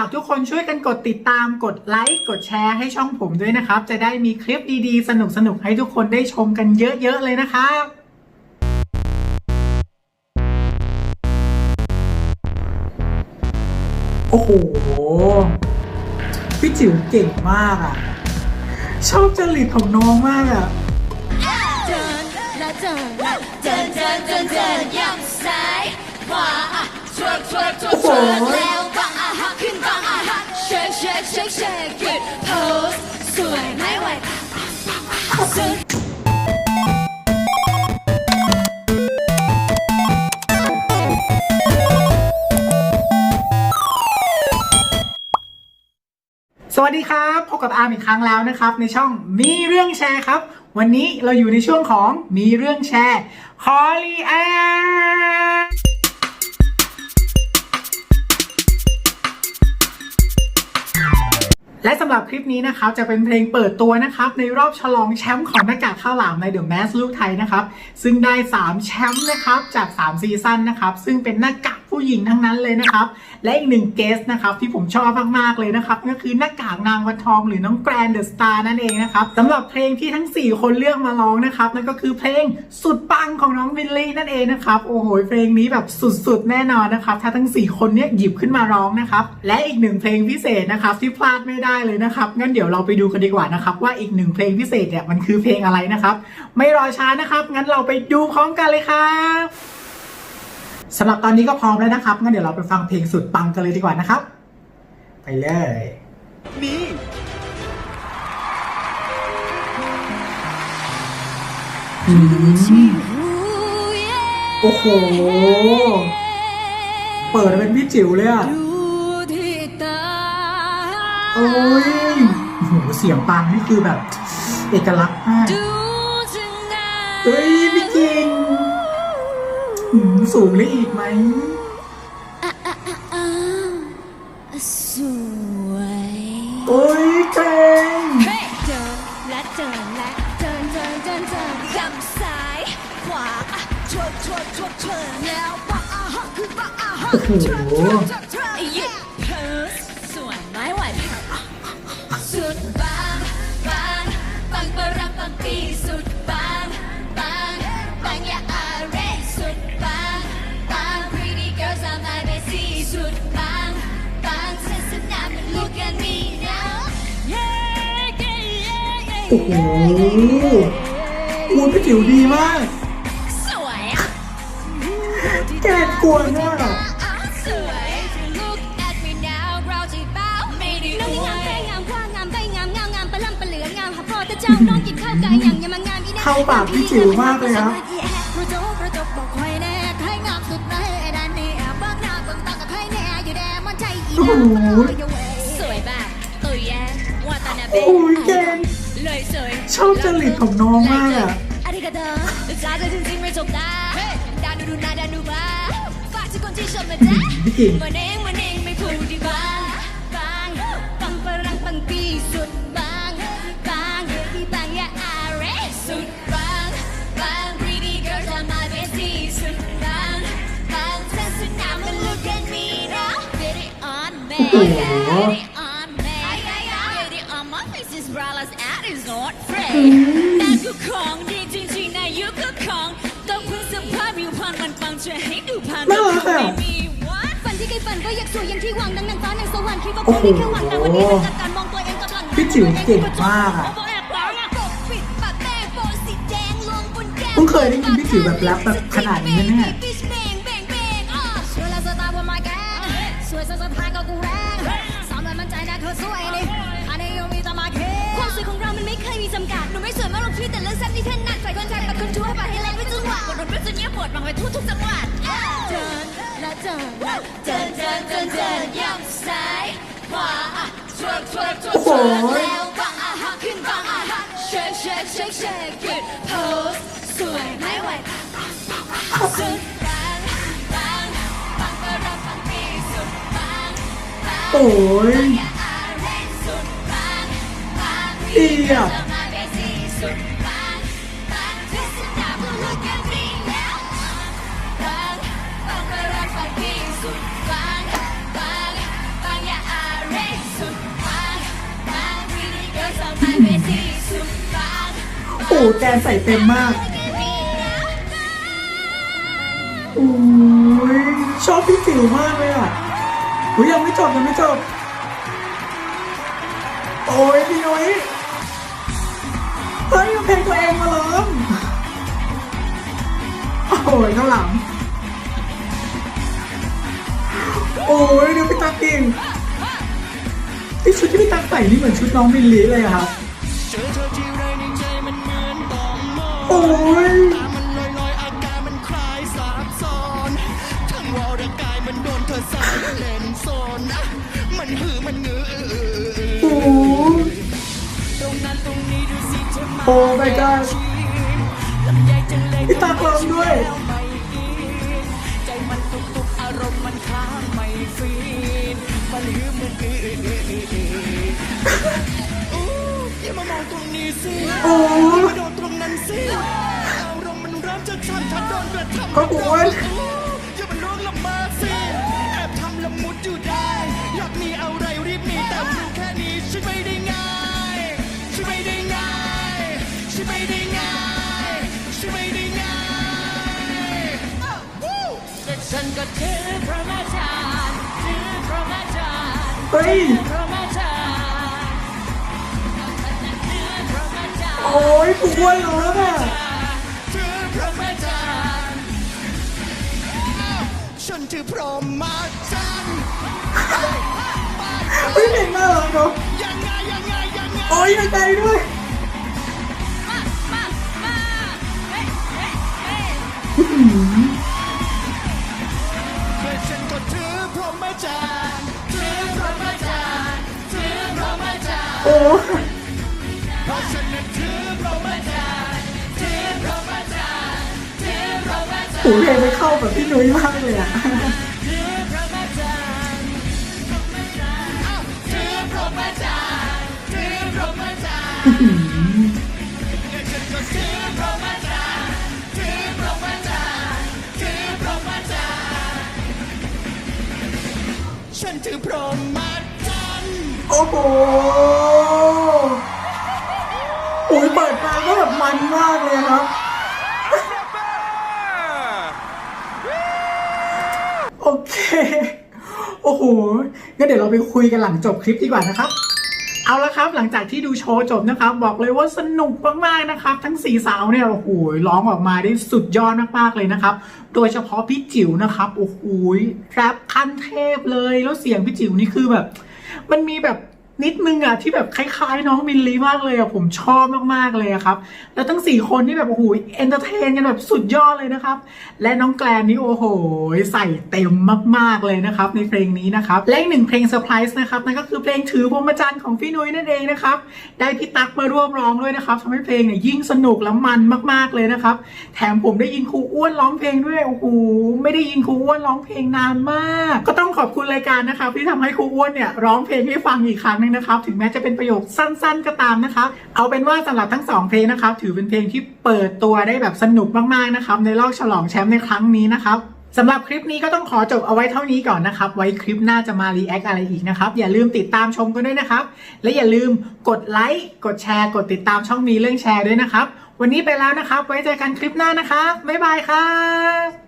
ฝากทุกคนช่วยกันกดติดตามกดไลค์กดแชร์ให้ช่องผมด้วยนะครับ จะได้มีคลิปดีๆ สนุกๆ ให้ทุกคนได้ชมกันเยอะๆ เลยนะครับโอ้โห พี่จิ๋วเก่งมากอะ ชอบจริตของน้องมากอะเดินและเดินและเดินเดินเดินเดินย่ำซ้ายขวาอะทวดทวดทวดทวดแล้ว ชคเชคเชคหยุดโพสสวยไม่ไหวสุดสวัสดีครับพบกับอาร์มอีกครั้งแล้วนะครับ ในช่องมีเรื่องแชร์ครับ วันนี้เราอยู่ในช่วงของมีเรื่องแชร์คอลีแอ และสำหรับคลิปนี้นะครับจะเป็นเพลงเปิดตัวนะครับในรอบฉลองแชมป์ของหน้ากากข้าวหลามใน The Mask ลูกไทยนะครับซึ่งได้ 3 แชมป์นะครับจาก 3 ซีซั่นนะครับซึ่งเป็นหน้ากากผู้หญิงทั้งนั้นเลยนะครับ และอีกหนึ่งเกสนะครับที่ผมชอบมากๆเลยนะครับ ก็คือหน้ากากนางวันทองหรือน้องแกรนเดอะสตาร์นั่นเองนะครับสำหรับเพลงที่ทั้ง 4 คนเลือกมาร้องนะครับนั่นก็คือเพลงสุดปังของน้องวิลลี่นั่นเองนะครับโอ้โหเพลงนี้แบบสุดๆแน่นอนนะครับถ้าทั้ง 4 คนเนี้ยหยิบขึ้นมาร้องนะครับและอีกหนึ่งเพลงพิเศษนะครับที่พลาดไม่ได้เลยนะครับงั้นเดี๋ยวเราไปดูกันดีกว่านะครับว่าอีกหนึ่งเพลงพิเศษเนี่ยมันคือเพลงอะไรนะครับไม่รอช้านะครับงั้นเราไปดูพร้อมกันเลยครับ สำหรับตอนนี้ก็พร้อมแล้วนะครับงั้นเดี๋ยวเราไปฟังเพลงสุดปังกันเลยดีกว่านะครับ ไปเลยนี่โอ้โห เปิดเป็นพี่จิ๋วเลยอะดูที่ตาโอ้ยโอ้โหเสียงปังนี่คือแบบ เอกลักษณ์มากดูจึงนานเฮ้ยพี่จริงหืม สูงได้อีกไหมอ้าวสวยโอ้ยเก่งเฮ้เดินและเดินและเดินเดินเดินเดินย้ำซ้ายขวาอะชวนชวนชวนชวนแล้วว่าอะฮะคือปะอาฮะโอ้โหชวนชวนชวน มสุดในด้านนี้เบิกหน้าเบิกตากับใครแน่อยู่แดมันใจอีโอ้โหสวยแบบตุยแย่ว่าตานาเบโอ้ยเก่งเลยสวย ชอบจริตของน้องมากอะอาริกาเดอจ้าจะจริงๆไม่จบตาดานูดูนาดานูบ้าฝากทุกคนที่ชมนะจ๊ะพี่กิ่งมันเองมันเองไม่พูดดีกว่าบางปังปรังปังปีสุดบางบางที่บางอย่าอาเรสุดบางบาง pretty girls are my bestie สุดบางบางเส้นสนามมัน look at me now get it on me โอ้โห not fresh นั่นคือของดีจริงๆนะยุคคือของต้องพึ่งสภาพผิวพรรณมันปังช่วยให้ดูผ่านน่ารักอะ ไม่มีวันฝันที่เคยฝันก็อยากสวยอย่างที่หวังดังนางฟ้านางสวรรค์คิดว่าโอ้คงโหมีแค่หวังแต่วันนี้มันจากการมองตัวเองกำลังพี่จิ๋วเก่งมากอะโบแอบร้องอะปกปิดปากแดงโบสีแดงลงบนแก้ม เพิ่งเคยได้ยินพี่จิ๋วแบบแรปแบบขนาดนี้นะเนี่ย มากหรอกพี่แต่เรื่องแซ่บที่ถนัดใส่คนไทยปัดคนทั่วไปให้แรงไม่จังหวะบนรถไม่จะเงียบปวดบังไปทั่วทุกจังหวัดเดินและเดินเดินเดินเดินเดินย่ำซ้ายขวาอะทวดทวดทวดโอ้โหแล้วบังอะฮะขึ้นบังอะฮะเชคเชคเชคเชคหยุดโพสสวยไม่ไหวสุดบางบางบางก็รับบางปีสุดบางบางโอ้ยอย่าอะไรสุดบา แกนใส่เต็มมากโอ้ยชอบพี่จิ๋วมากเลยอะอุ้ยยังไม่จบยังไม่จบ โอ้ยพี่นุ้ยเฮ้ยเอาเพลงตัวเองมาร้องโอ้ยข้างหลัง โอ้ยดูพี่ตั๊กดิไอชุดที่พี่ตักใส่นี่เหมือนชุดน้องมิลลีเลยอะครับ โอ้ยตามันลอยลอยๆอาการมันคล้ายสาบซ้อนทั้งวอร่างกายมันโดนเธอใส่เล่นโซนนะมันหือมันงือโอ้ยตรงนั้นตรงนี้ดูสิเธอมาโอ้ my god ลำใหญ่จังเลยพี่ตั๊กร้องด้วยแล้วไม่อินใจมันตุกตุกๆอารมณ์มันค้างไม่ฟีนมันหือมันอืออืออืออืออืออู้อย่ามามองตรงนี้สิโอ้ ยโดนตรงนั้นสิอารมณ์มันเริ่มจะชันถ้าโดนกระทำก็อ้วนอย่ามันร้องละมาสิแอบทำละมุดอยู่ได้อยากมีอะไรรีบมีแต่รู้แค่นี้ฉันไม่ได้ง่ายฉันไม่ได้ง่ายฉันไม่ได้ง่ายฉันไม่ได้ง่ายแต่ฉันก็ถือพระมาจารย์ถือพระมาจารย์เฮ้ย โอ้ยกูอ้วนร้องอะถือพระมาจารย์ฉันถือพรหมาจารย์เฮ้ยเพลงน่ารักเนาะยังไงยังไงยังไงโอ้ยในใจด้วยเหมาจารย์โหเพลงไปเข้ากับพี่นุ้ยมากเลยอะถือพรหมาจารย์อ้าวถือพรหมาจารย์ถือพรหมาจารย์ฉันก็ถือพรหมจารย์ถือพรหมจารย์ถือพรหมจารย์ฉันถือพรหมจารย์โอ้โหโอ้ยเปิดมาก็แบบมันมากเลยครับ โอ้โหงั้นเดี๋ยวเราไปคุยกันหลังจบคลิปดีกว่านะครับ เอาละครับหลังจากที่ดูโชว์จบนะครับ บอกเลยว่าสนุกมากๆนะครับ ทั้งสี่สาวเนี่ยโอ้โหร้องออกมาได้สุดยอดมากๆเลยนะครับ โดยเฉพาะพี่จิ๋วนะครับโอ้โหแรปขั้นเทพเลยแล้วเสียงพี่จิ๋วนี่คือแบบ มันมีแบบ นิดนึงอะที่แบบคล้ายๆ น้องมิลลีมากเลยอะผมชอบมากๆเลยครับ แล้วทั้งสี่คนนี่แบบโอ้โหเอนเตอร์เทนกันแบบสุดยอดเลยนะครับ และน้องแกลนนี่โอ้โห ใส่เต็มมากๆเลยนะครับในเพลงนี้นะครับและอีกหนึ่งเพลงเซอร์ไพรส์นะครับนั่นก็คือเพลงถือพรมจันทร์ของพี่นุ้ยนั่นเองนะครับได้พี่ตั๊กมาร่วมร้องด้วยนะครับทำให้เพลงเนี่ยยิ่งสนุกและมันมากๆเลยนะครับแถมผมได้ยินครูอ้วนร้องเพลงด้วยโอ้โหไม่ได้ยินครูอ้วนร้องเพลงนานมาก ก็ต้องขอบคุณรายการนะครับที่ทำให้ครูอ้วนเนี่ยร้องเพลงให้ฟังอีกครั้งนึงนะครับถึงแม้จะเป็นประโยคสั้น ๆ ก็ตามนะครับเอาเป็นว่าสำหรับทั้งสองเพลงนะครับถือเป็นเพลงที่เปิดตัวได้แบบสนุกมากๆนะครับในรอบฉลองแชมป์ในครั้งนี้นะครับสำหรับคลิปนี้ก็ต้องขอจบเอาไว้เท่านี้ก่อนนะครับ ไว้คลิปหน้าจะมารีแอคอะไรอีกนะครับ อย่าลืมติดตามชมกันด้วยนะครับ และอย่าลืมกดไลค์ กดแชร์ กดติดตามช่องมีเรื่องแชร์ด้วยนะครับ วันนี้ไปแล้วนะครับ ไว้เจอกันคลิปหน้านะครับ บ๊ายบายครับ